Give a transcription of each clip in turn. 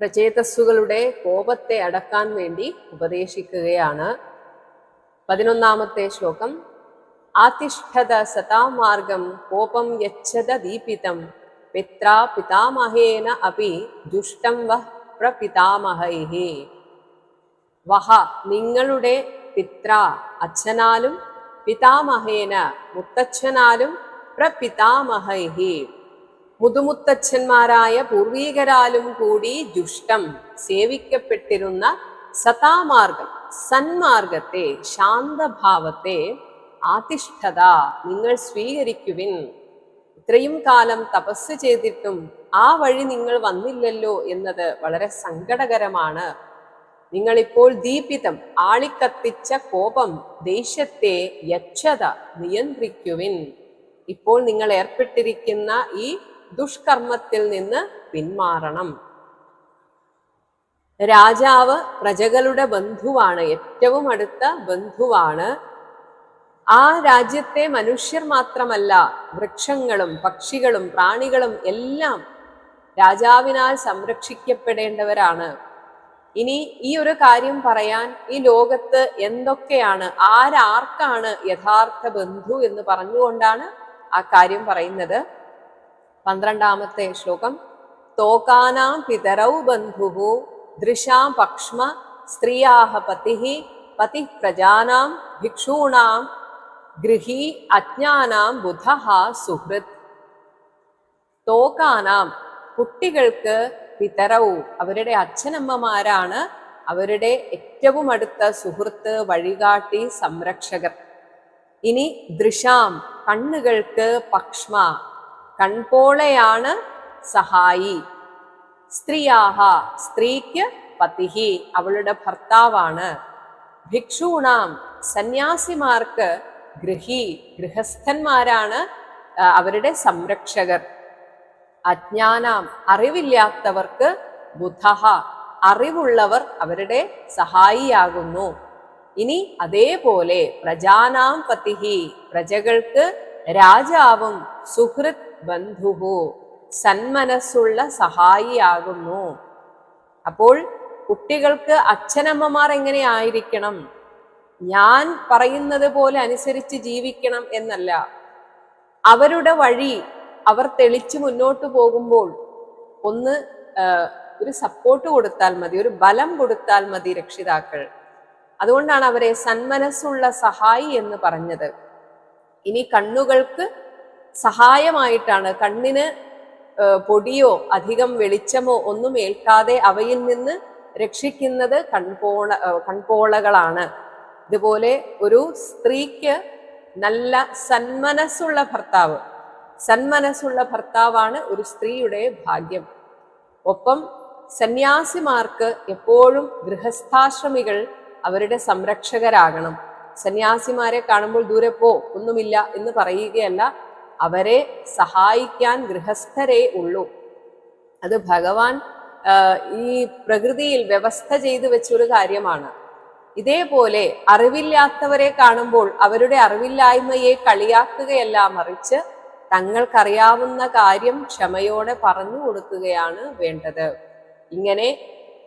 പ്രചേതസ്സുകളുടെ കോപത്തെ അടക്കാൻ വേണ്ടി ഉപദേശിക്കുകയാണ്. പതിനൊന്നാമത്തെ ശ്ലോകം. ആതിഷ്ഠത സതാമാർഗം കോപം യച്ഛത ദീപിതം. പിത്രാ പിതാമഹേന അപി ദുഷ്ടം വഹ് പ്രപിതാമഹൈഹി. വഹ നിങ്ങളുടെ പിത്ര അച്ഛനാലും പിതാമഹേന മുത്തച്ഛനാലും പ്രപിതാമഹൈഹി. മുതുമുത്തച്ഛന്മാരായ പൂർവീകരാലും കൂടി ദുഷ്ടം സേവിക്കപ്പെട്ടിരുന്ന സതാമാർഗം സന്മാർഗത്തെ ശാന്തഭാവത്തെ ആതിഷ്ഠത നിങ്ങൾ സ്വീകരിക്കുവിൻ. ഇത്രയും കാലം തപസ് ചെയ്തിട്ടും ആ വഴി നിങ്ങൾ വന്നില്ലല്ലോ എന്നത് വളരെ സങ്കടകരമാണ്. നിങ്ങളിപ്പോൾ ദീപിതം ആളിക്കത്തിച്ച കോപം ദേശത്തെ യക്ഷത നിയന്ത്രിക്കുവിൻ. ഇപ്പോൾ നിങ്ങൾ ഏർപ്പെട്ടിരിക്കുന്ന ഈ ദുഷ്കർമ്മത്തിൽ നിന്ന് പിന്മാറണം. രാജാവ് പ്രജകളുടെ ബന്ധുവാണ് ഏറ്റവും അടുത്ത ബന്ധുവാണ്. ആ രാജ്യത്തെ മനുഷ്യർ മാത്രമല്ല വൃക്ഷങ്ങളും പക്ഷികളും പ്രാണികളും എല്ലാം രാജാവിനാൽ സംരക്ഷിക്കപ്പെടേണ്ടവരാണ്. ഇനി ഈ ഒരു കാര്യം പറയാൻ ഈ ലോകത്ത് എന്തൊക്കെയാണ് ആരാർക്കാണ് യഥാർത്ഥ ബന്ധു എന്ന് പറഞ്ഞുകൊണ്ടാണ് ആ കാര്യം പറയുന്നത്. പന്ത്രണ്ടാമത്തെ ശ്ലോകം. തോക്കാനാം പിതരൗ ബന്ധു ദൃശാം പക്ഷ്മ സ്ത്രീയാഹ പതി പതി പ്രജാനാം ഭിക്ഷൂണാം ഗൃഹി അജ്ഞാനാം ബുധ സുഹൃത്. തോക്കാനാം കുട്ടികൾക്ക് പിതരവും അവരുടെ അച്ഛനമ്മമാരാണ് അവരുടെ ഏറ്റവും അടുത്ത സുഹൃത്ത് വഴികാട്ടി സംരക്ഷകർ. ഇനി ദൃശാം കണ്ണുകൾക്ക് പക്ഷ്മ കൺപോളയാണ് സഹായി. സ്ത്രീയാഹ സ്ത്രീക്ക് പതിഹി അവളുടെ ഭർത്താവാണ്. ഭിക്ഷൂണാം സന്യാസിമാർക്ക് ഗൃഹി ഗൃഹസ്ഥന്മാരാണ് അവരുടെ സംരക്ഷകർ. അജ്ഞാനാം അറിവില്ലാത്തവർക്ക് ബുധഹ അറിവുള്ളവർ അവരുടെ സഹായിയാകുന്നു. ഇനി അതേപോലെ പ്രജാനാം പതിഹി പ്രജകൾക്ക് രാജാവും സുഹൃത് ബന്ധുഹു സന്മനസ്സുള്ള സഹായിയാകുന്നു. അപ്പോൾ കുട്ടികൾക്ക് അച്ഛനമ്മമാർ എങ്ങനെയായിരിക്കണം ഞാൻ പറയുന്നത് പോലെ അനുസരിച്ച് ജീവിക്കണം എന്നല്ല. അവരുടെ വഴി അവർ തെളിച്ച് മുന്നോട്ട് പോകുമ്പോൾ ഒന്ന് ഒരു സപ്പോർട്ട് കൊടുത്താൽ മതി ഒരു ബലം കൊടുത്താൽ മതി രക്ഷിതാക്കൾ. അതുകൊണ്ടാണ് അവരെ സന്മനസ്സുള്ള സഹായി എന്ന് പറഞ്ഞത്. ഇനി കണ്ണുകൾക്ക് സഹായമായിട്ടാണ് കണ്ണിന് പൊടിയോ അധികം വെളിച്ചമോ ഒന്നും ഏൽക്കാതെ അവയിൽ നിന്ന് രക്ഷിക്കുന്നത് കൺപോള കൺപോളകളാണ്. ഇതുപോലെ ഒരു സ്ത്രീക്ക് നല്ല സന്മനസ്സുള്ള ഭർത്താവ് സന്മനസ്സുള്ള ഭർത്താവാണ് ഒരു സ്ത്രീയുടെ ഭാഗ്യം. ഒപ്പം സന്യാസിമാർക്ക് എപ്പോഴും ഗൃഹസ്ഥാശ്രമികൾ അവരുടെ സംരക്ഷകരാകണം. സന്യാസിമാരെ കാണുമ്പോൾ ദൂരെ പോ ഒന്നുമില്ല എന്ന് പറയുകയല്ല അവരെ സഹായിക്കാൻ ഗൃഹസ്ഥരെ ഉള്ളൂ. അത് ഭഗവാൻ ഈ പ്രകൃതിയിൽ വ്യവസ്ഥ ചെയ്തു വെച്ചൊരു കാര്യമാണ്. ഇതേപോലെ അറിവില്ലാത്തവരെ കാണുമ്പോൾ അവരുടെ അറിവില്ലായ്മയെ കളിയാക്കുകയല്ല മറിച്ച് തങ്ങൾക്കറിയാവുന്ന കാര്യം ക്ഷമയോടെ പറഞ്ഞു കൊടുക്കുകയാണ് വേണ്ടത്. ഇങ്ങനെ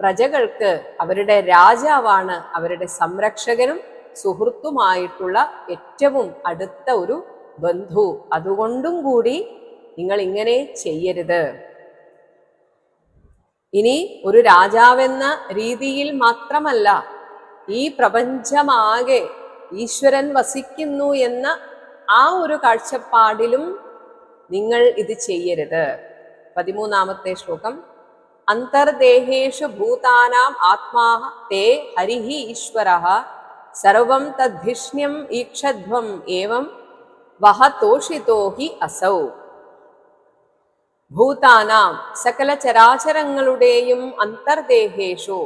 പ്രജകൾക്ക് അവരുടെ രാജാവാണ് അവരുടെ സംരക്ഷകനും സുഹൃത്തുമായിട്ടുള്ള ഏറ്റവും അടുത്ത ഒരു ബന്ധു. അതുകൊണ്ടും കൂടി നിങ്ങൾ ഇങ്ങനെ ചെയ്യരുത്. ഇനി ഒരു രാജാവെന്ന രീതിയിൽ മാത്രമല്ല ഈ പ്രപഞ്ചമാകെ ഈശ്വരൻ വസിക്കുന്നു എന്ന ആ ഒരു കാഴ്ചപ്പാടിലും നിങ്ങൾ ഇത് ചെയ്യരുത്. പതിമൂന്നാമത്തെ ശ്ലോകം. അന്തർദേഹേഷു ഭൂതാനാം ആത്മാ തേ ഹരിഹി ഈശ്വര. സർവം തദ്ധിഷ്ണ്യം ഈക്ഷധ്വം ഏവം വഹ തോഷിതോ ഹി അസൗ. ഭൂതാനാം സകല ചരാചരങ്ങളുടെയും അന്തർദേഹേഷു.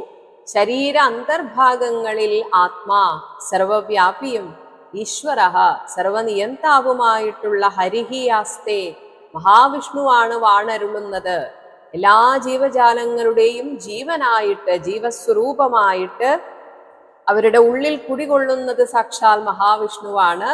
ശരീര അന്തർഭാഗങ്ങളിൽ ആത്മാ സർവവ്യാപിയും ഈശ്വര സർവനിയന്താവുമായിട്ടുള്ള ഹരിഹിയാസ്തേ മഹാവിഷ്ണുവാണ് വാണരുളുന്നത്. എല്ലാ ജീവജാലങ്ങളുടെയും ജീവനായിട്ട് ജീവസ്വരൂപമായിട്ട് അവരുടെ ഉള്ളിൽ കുടികൊള്ളുന്നത് സാക്ഷാൽ മഹാവിഷ്ണുവാണ്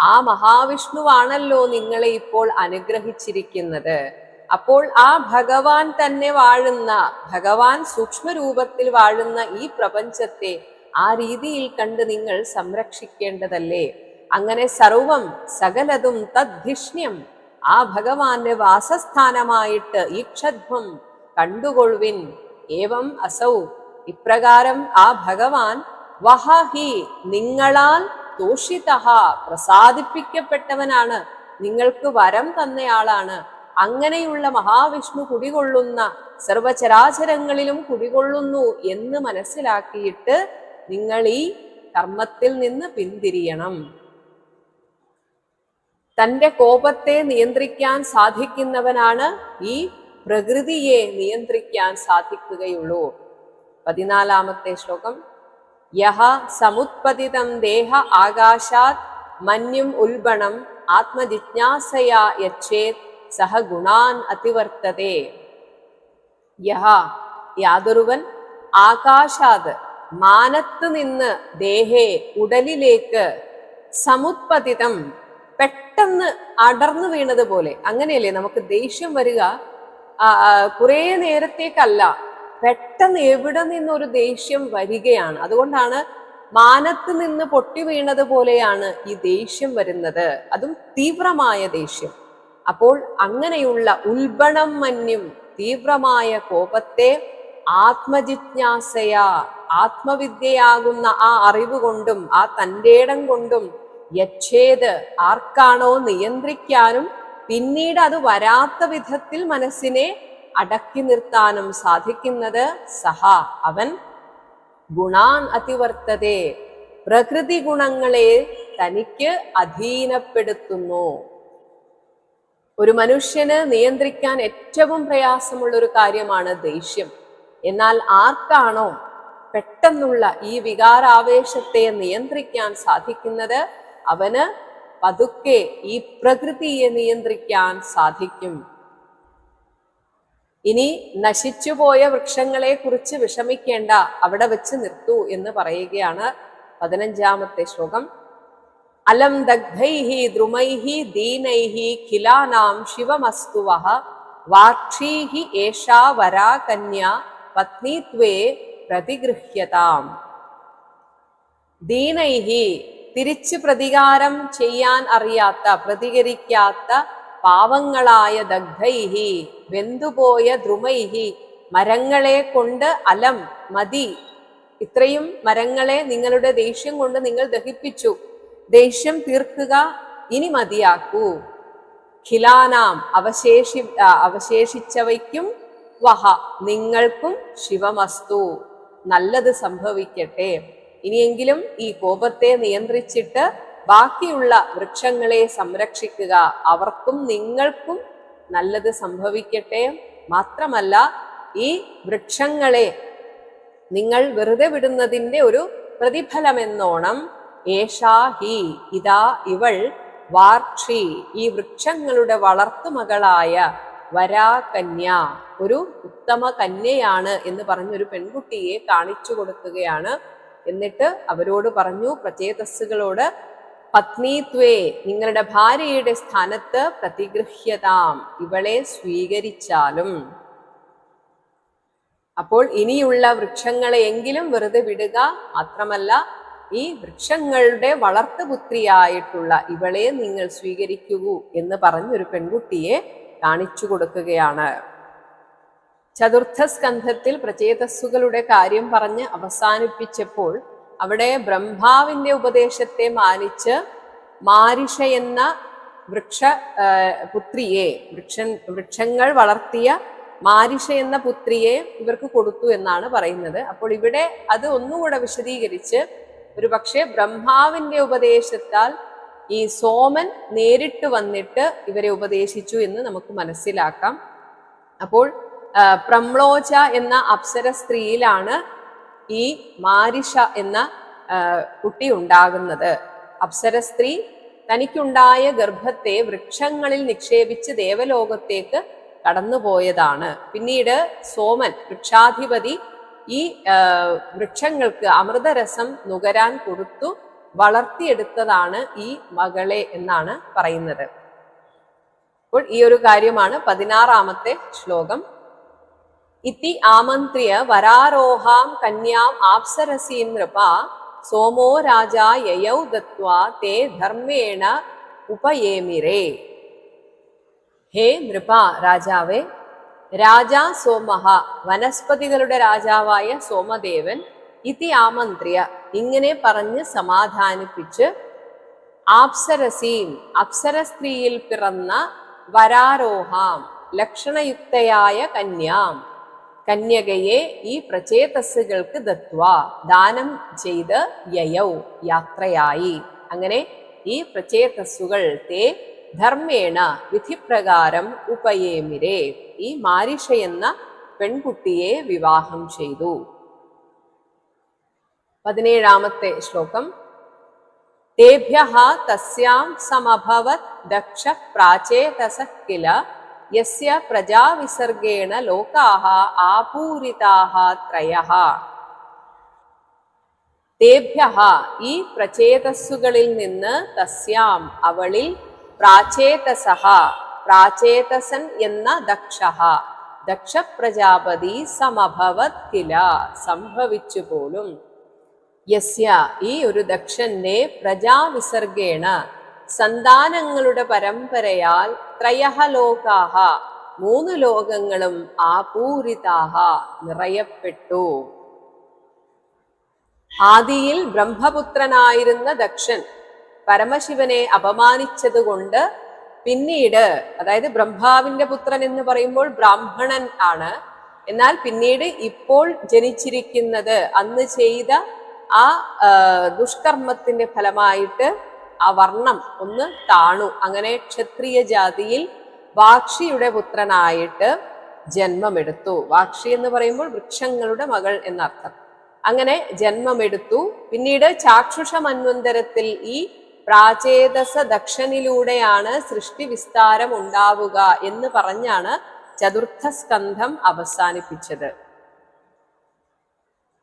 ആ മഹാവിഷ്ണുവാണല്ലോ നിങ്ങളെ ഇപ്പോൾ അനുഗ്രഹിച്ചിരിക്കുന്നത്. അപ്പോൾ ആ ഭഗവാൻ തന്നെ വാഴുന്ന ഭഗവാൻ സൂക്ഷ്മരൂപത്തിൽ വാഴുന്ന ഈ പ്രപഞ്ചത്തെ ആ രീതിയിൽ കണ്ട് നിങ്ങൾ സംരക്ഷിക്കേണ്ടതല്ലേ? അങ്ങനെ സർവം സകലതും തദ്ധിഷ്ണ്യം. ആ ഭഗവാന്റെ വാസസ്ഥാനമായിട്ട് ഈക്ഷധ്വം കണ്ടുകൊള്ളുവിൻ. ഏവം അസൗ. ഇപ്രകാരം ആ ഭഗവാൻ വഹഹി നിങ്ങളാൽ തോഷിത പ്രസാദിപ്പിക്കപ്പെട്ടവനാണ്. നിങ്ങൾക്ക് വരം തന്നയാളാണ്. അങ്ങനെയുള്ള മഹാവിഷ്ണു കുടികൊള്ളുന്ന സർവചരാചരങ്ങളിലും കുടികൊള്ളുന്നു എന്ന് മനസ്സിലാക്കിയിട്ട് നിങ്ങൾ ഈ കർമ്മത്തിൽ നിന്ന് പിന്തിരിയണം. തന്റെ കോപത്തെ നിയന്ത്രിക്കാൻ സാധിക്കുന്നവനാണ് ഈ പ്രകൃതിയെ നിയന്ത്രിക്കാൻ സാധിക്കുകയുള്ളൂ. പതിനാലാമത്തെ ശ്ലോകം. യഹ സമുത്പതിതം ദേഹ ആകാശാത് മന്യും ഉൽബണം ആത്മജിജ്ഞാസയാ യച്ഛേത് സഹ ഗുണാൻ അതിവർത്തതേ. യഹ യാതൊരുവൻ ആകാശാത് മാനത്ത് നിന്ന് ദേഹേ ഉടലിലേക്ക് സമുത്പതിതം പെട്ടെന്ന് അടർന്നു വീണതുപോലെ. അങ്ങനെയല്ലേ നമുക്ക് ദേഷ്യം വരിക? കുറേ നേരത്തേക്കല്ല പെട്ടെന്ന് എവിടെ നിന്നൊരു ദേഷ്യം വരികയാണ്. അതുകൊണ്ടാണ് മാനത്ത് നിന്ന് പൊട്ടി വീണത് പോലെയാണ് ഈ ദേഷ്യം വരുന്നത്. അതും തീവ്രമായ ദേഷ്യം. അപ്പോൾ അങ്ങനെയുള്ള ഉൽബണം മന്യും തീവ്രമായ കോപത്തെ ആത്മജിജ്ഞാസയ ആത്മവിദ്യയാകുന്ന ആ അറിവ് കൊണ്ടും ആ തന്റെടം കൊണ്ടും യക്ഷേത് ആർക്കാണോ നിയന്ത്രിക്കാനും പിന്നീട് അത് വരാത്ത വിധത്തിൽ മനസ്സിനെ അടക്കി നിർത്താനും സാധിക്കുന്നത് സഹ. അവൻ ഗുണാൻ അതിവർത്തതേ. പ്രകൃതി ഗുണങ്ങളെ തനിക്ക് അധീനപ്പെടുത്തുന്നു. ഒരു മനുഷ്യന് നിയന്ത്രിക്കാൻ ഏറ്റവും പ്രയാസമുള്ള ഒരു കാര്യമാണ് ദേഷ്യം. എന്നാൽ ആർക്കാണോ പെട്ടെന്നുള്ള ഈ വികാരാവേശത്തെ നിയന്ത്രിക്കാൻ സാധിക്കുന്നത്? അവന് പതുക്കെ ഈ പ്രകൃതിയെ നിയന്ത്രിക്കാൻ സാധിക്കും. ഇനി നശിച്ചുപോയ വൃക്ഷങ്ങളെ കുറിച്ച് വിഷമിക്കേണ്ട അവിടെ വെച്ച് നിർത്തൂ എന്ന് പറയുകയാണ് പതിനഞ്ചാമത്തെ ശ്ലോകം. അലം ദഗ്ധൈഹി ദ്രുമൈഹി ദീനൈഹി ഖിലാനാം ശിവമസ്തുവഹ വാക്ഷീഹി ഏഷാ വരാ കന്യ പത്നിത്വേ പ്രതിഗൃഹ്യതാം. ദീനൈഹി തിരിച്ചു പ്രതികാരം ചെയ്യാൻ അറിയാത്ത പ്രതികരിക്കാത്ത പാവങ്ങളായ ദഗ്ധൈഹി വെന്തുപോയ ദ്രുമൈഹി മരങ്ങളെ കൊണ്ട് അലം മതി. ഇത്രയും മരങ്ങളെ നിങ്ങളുടെ ദേഷ്യം കൊണ്ട് നിങ്ങൾ ദഹിപ്പിച്ചു. ദേഷ്യം തീർക്കുക ഇനി മതിയാക്കൂ. ഖിലാനാം അവശേഷി അവശേഷിച്ചവയ്ക്കും വഹ നിങ്ങൾക്കും ശിവമസ്തു. നല്ലത് സംഭവിക്കട്ടെ. ഇനിയെങ്കിലും ഈ കോപത്തെ നിയന്ത്രിച്ചിട്ട് ബാക്കിയുള്ള വൃക്ഷങ്ങളെ സംരക്ഷിക്കുക. അവർക്കും നിങ്ങൾക്കും നല്ലത് സംഭവിക്കട്ടെ. മാത്രമല്ല ഈ വൃക്ഷങ്ങളെ നിങ്ങൾ വെറുതെ വിടുന്നതിന്റെ ഒരു പ്രതിഫലമെന്നോണം. ഏഷാ ഹി ഇതാ ഇവൾ വാർക്ഷി. ഈ വൃക്ഷങ്ങളുടെ വളർത്തുമകളായ വരാകന്യ ഒരു ഉത്തമ കന്യയാണ് എന്ന് പറഞ്ഞൊരു പെൺകുട്ടിയെ കാണിച്ചു കൊടുക്കുകയാണ്. എന്നിട്ട് അവരോട് പറഞ്ഞു പ്രചേതസ്സുകളോട് പത്നീത്വേ നിങ്ങളുടെ ഭാര്യയുടെ സ്ഥാനത്ത് പ്രതിഗൃഹ്യതാം. ഇവളെ സ്വീകരിച്ചാലും. അപ്പോൾ ഇനിയുള്ള വൃക്ഷങ്ങളെയെങ്കിലും വെറുതെ വിടുക മാത്രമല്ല ഈ വൃക്ഷങ്ങളുടെ വളർത്തുപുത്രിയായിട്ടുള്ള ഇവളെ നിങ്ങൾ സ്വീകരിക്കൂ എന്ന് പറഞ്ഞൊരു പെൺകുട്ടിയെ കാണിച്ചു കൊടുക്കുകയാണ്. ചതുർത്ഥ സ്കന്ധത്തിൽ പ്രചേതസ്സുകളുടെ കാര്യം പറഞ്ഞ് അവസാനിപ്പിച്ചപ്പോൾ അവിടെ ബ്രഹ്മാവിന്റെ ഉപദേശത്തെ മാനിച്ച് മാരിഷ എന്ന വൃക്ഷ പുത്രിയെ വൃക്ഷൻ വൃക്ഷങ്ങൾ വളർത്തിയ മാരിഷ എന്ന പുത്രിയെ ഇവർക്ക് കൊടുത്തു എന്നാണ് പറയുന്നത്. അപ്പോൾ ഇവിടെ അത് ഒന്നുകൂടെ വിശദീകരിച്ച് ഒരു പക്ഷേ ബ്രഹ്മാവിന്റെ ഉപദേശത്താൽ ഈ സോമൻ നേരിട്ട് വന്നിട്ട് ഇവരെ ഉപദേശിച്ചു എന്ന് നമുക്ക് മനസ്സിലാക്കാം. അപ്പോൾ പ്രംളോച എന്ന അപ്സര സ്ത്രീയിലാണ് ഈ മാരിഷ എന്ന കുട്ടി ഉണ്ടാകുന്നത്. അപ്സര സ്ത്രീ തനിക്കുണ്ടായ ഗർഭത്തെ വൃക്ഷങ്ങളിൽ നിക്ഷേപിച്ച് ദേവലോകത്തേക്ക് കടന്നുപോയതാണ്. പിന്നീട് സോമൻ വൃക്ഷാധിപതി ഈ വൃക്ഷങ്ങൾക്ക് അമൃതരസം നുകരാൻ കൊടുത്തു വളർത്തിയെടുത്തതാണ് ഈ മകളെ എന്നാണ് പറയുന്നത്. അപ്പോൾ ഈ ഒരു കാര്യമാണ് പതിനാറാമത്തെ ശ്ലോകം. ഇതി ആമന്ത്രിയ വരാരോഹാം കന്യാം ആപ്സരസീം നൃപ സോമോ രാജാ യയൗ ദത്വാ തേ ധർമ്മേണ ഉപയേമിരേ ഹേ നൃപ രാജാവേ രാജാ സോമഹ വനസ്പതികളുടെ രാജാവായ സോമദേവൻ ഇതി ആമന്ത്രിയ ഇങ്ങനെ പറഞ്ഞ് സമാധാനിപ്പിച്ച് ആപ്സരസീം അപ്സര സ്ത്രീയിൽ പിറന്ന വരാരോഹാം ലക്ഷണയുക്തയായ കന്യാം കന്യകയെ ഈ പ്രചേതസ്സുകൾക്ക് ദത്വ ദാനം ചെയ്ത് യയൗ യാത്രയായി. അങ്ങനെ ഈ പ്രചേതസ്സുകൾ തേ ധർമ്മേണ വിധിപ്രകാരം ഉപയേമിരെ. ഈ മാരിഷ എന്ന പെൺകുട്ടിയെ വിവാഹം ചെയ്തു. പതിനേഴാമത്തെ ശ്ലോകം. തേഭ്യ തസ്യാം സമഭവത് ദക്ഷ പ്രാചേതസ കില യസ്യ പ്രജാവിസർഗേണ ലോകാഹ ആപൂരിതാഹ ത്രയഹ. തേഭ്യ ഈ പ്രചേതസ്സുകളിൽ നിന്ന് തസ്യാം അവളിൽ പ്രാചേതസഹ പ്രാചേതസൻ എന്ന ദക്ഷ ദക്ഷ പ്രജാപതി സമഭവത് കില സംഭവിച്ചു പോലും. യസ്യ ഈ ഒരു ദക്ഷന്റെ പ്രജാവിസർഗേണ സന്താനങ്ങളുടെ പരമ്പരയാൽ ത്രയഹ ലോകാഹ. മൂന്ന് ലോകങ്ങളും ആപൂരിതാഹ നിറയപ്പെട്ടു. ആദിയിൽ ബ്രഹ്മപുത്രനായിരുന്ന ദക്ഷൻ പരമശിവനെ അപമാനിച്ചതുകൊണ്ട് പിന്നീട് അതായത് ബ്രഹ്മാവിന്റെ പുത്രൻ എന്ന് പറയുമ്പോൾ ബ്രാഹ്മണൻ ആണ്. എന്നാൽ പിന്നീട് ഇപ്പോൾ ജനിച്ചിരിക്കുന്നത് അന്ന് ചെയ്ത ആ ദുഷ്കർമ്മത്തിന്റെ ഫലമായിട്ട് ആ വർണം ഒന്ന് താണു. അങ്ങനെ ക്ഷത്രിയ ജാതിയിൽ വാക്ഷിയുടെ പുത്രനായിട്ട് ജന്മമെടുത്തു. വാക്ഷി എന്ന് പറയുമ്പോൾ വൃക്ഷങ്ങളുടെ മകൾ എന്നർത്ഥം. അങ്ങനെ ജന്മമെടുത്തു. പിന്നീട് ചാക്ഷുഷ മന്വന്തരത്തിൽ ഈ പ്രാചേതസ ദക്ഷനിലൂടെയാണ് സൃഷ്ടി വിസ്താരം ഉണ്ടാവുക എന്ന് പറഞ്ഞാണ് ചതുർത്ഥ സ്കന്ധം അവസാനിപ്പിച്ചത്.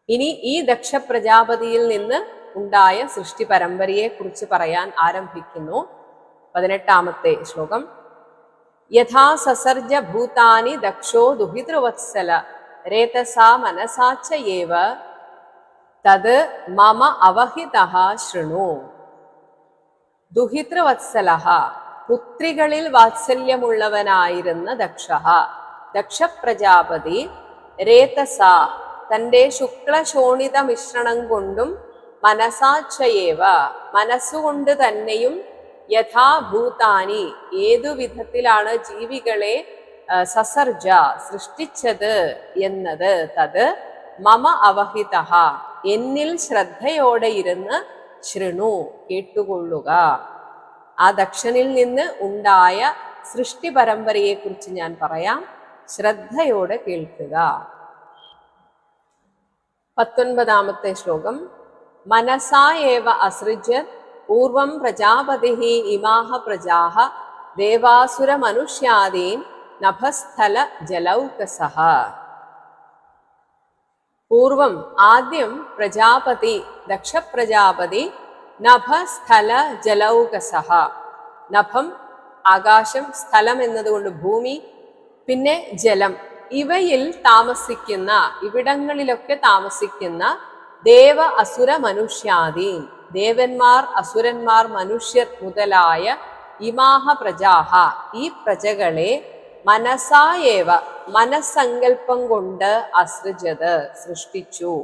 ഇനി ഈ ദക്ഷ പ്രജാപതിയിൽ നിന്ന് ഉണ്ടായ സൃഷ്ടി പരമ്പരയെ കുറിച്ച് പറയാൻ ആരംഭിക്കുന്നു. പതിനെട്ടാമത്തെ ശ്ലോകം. യഥാ സസർജ ഭൂതാനി ദക്ഷോ ദുഹിതൃവത്സല രേതസാ മനസാച്ച ഏവ തത് മമ അവഹിത ശൃണു. ദുഹിതൃവത്സല പുത്രികളിൽ വാത്സല്യമുള്ളവനായിരുന്ന ദക്ഷ. ദക്ഷ പ്രജാപതി രേതസ തന്റെ ശുക്ലശോണിത മിശ്രണം കൊണ്ടും മനസാച്ചയേവ മനസ്സുകൊണ്ട് തന്നെയും യഥാഭൂതാനി. ഏതു വിധത്തിലാണ് ജീവികളെ സസർജ സൃഷ്ടിച്ചത് എന്നത്. തത് മമ അവഹിത എന്നിൽ ശ്രദ്ധയോടെ ഇരുന്ന് ശൃണു കേട്ടുകൊള്ളുക. ആ ദക്ഷനിൽ നിന്ന് ഉണ്ടായ സൃഷ്ടി പരമ്പരയെ കുറിച്ച് ഞാൻ പറയാം. ശ്രദ്ധയോടെ കേൾക്കുക. പത്തൊൻപതാമത്തെ ശ്ലോകം. മനസാ ഏവ അസൃജ്യ പൂർവം പ്രജാപതി ഇമാഹ പ്രജാഹ ദേവാസുരമനുഷ്യാദീൻ നഭസ്ഥല ജലൗകസഹ. പൂർവം ആദ്യം പ്രജാപതി ദക്ഷ പ്രജാപതി നഭസ്ഥല ജലൗകസഹ. നഭം ആകാശം സ്ഥലം എന്നതുകൊണ്ട് ഭൂമി പിന്നെ ജലം. ഇവയിൽ താമസിക്കുന്ന ഇവിടങ്ങളിലൊക്കെ താമസിക്കുന്ന ദേവ അസുര മനുഷ്യാദീൻ ദേവന്മാർ അസുരന്മാർ മനുഷ്യർ മുതലായ ഇമാഹ പ്രജാഹ. ഈ പ്രജകളെ മനസായേവ മനസ്സങ്കല്പം കൊണ്ട് അസൃജത് സൃഷ്ടിച്ചു.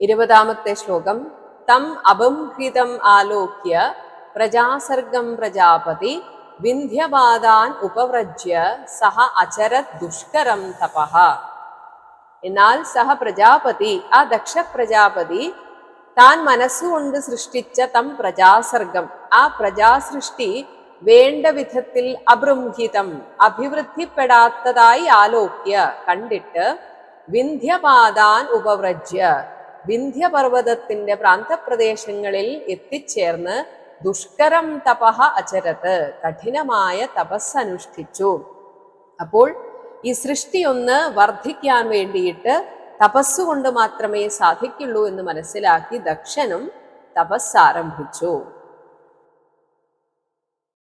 ഇരുപതാമത്തെ ശ്ലോകം. തം അപംഹൃതം ആലോക്യ പ്രജാസർഗം പ്രജാപതി. വിന്ധ്യപാദാൻ ഉപവ്രജ്യ സഹ അചരത് ദുഷ്കരം തപഃ. എന്നാൽ സഹ പ്രജാപതി ആ ദക്ഷ പ്രജാപതി താൻ മനസ്സുകൊണ്ട് സൃഷ്ടിച്ച തം പ്രജാസർഗം. ആ പ്രജാസൃഷ്ടി വേണ്ട വിധത്തിൽ അബൃംഹിതം അഭിവൃദ്ധിപ്പെടാത്തതായി ആലോക്യ കണ്ടിട്ട് വിന്ധ്യപാതാൻ ഉപവ്രജ്യ വിന്ധ്യപർവതത്തിന്റെ പ്രാന്തപ്രദേശങ്ങളിൽ എത്തിച്ചേർന്ന് ദുഷ്കരം തപഹ അചരത് കഠിനമായ തപസ് അനുഷ്ഠിച്ചു അപ്പോൾ ഈ സൃഷ്ടി ഒന്ന് വർദ്ധിക്കാൻ വേണ്ടിയിട്ട് തപസ്സുകൊണ്ട് മാത്രമേ സാധിക്കുള്ളൂ എന്ന് മനസ്സിലാക്കി ദക്ഷനും തപസ് ആരംഭിച്ചു.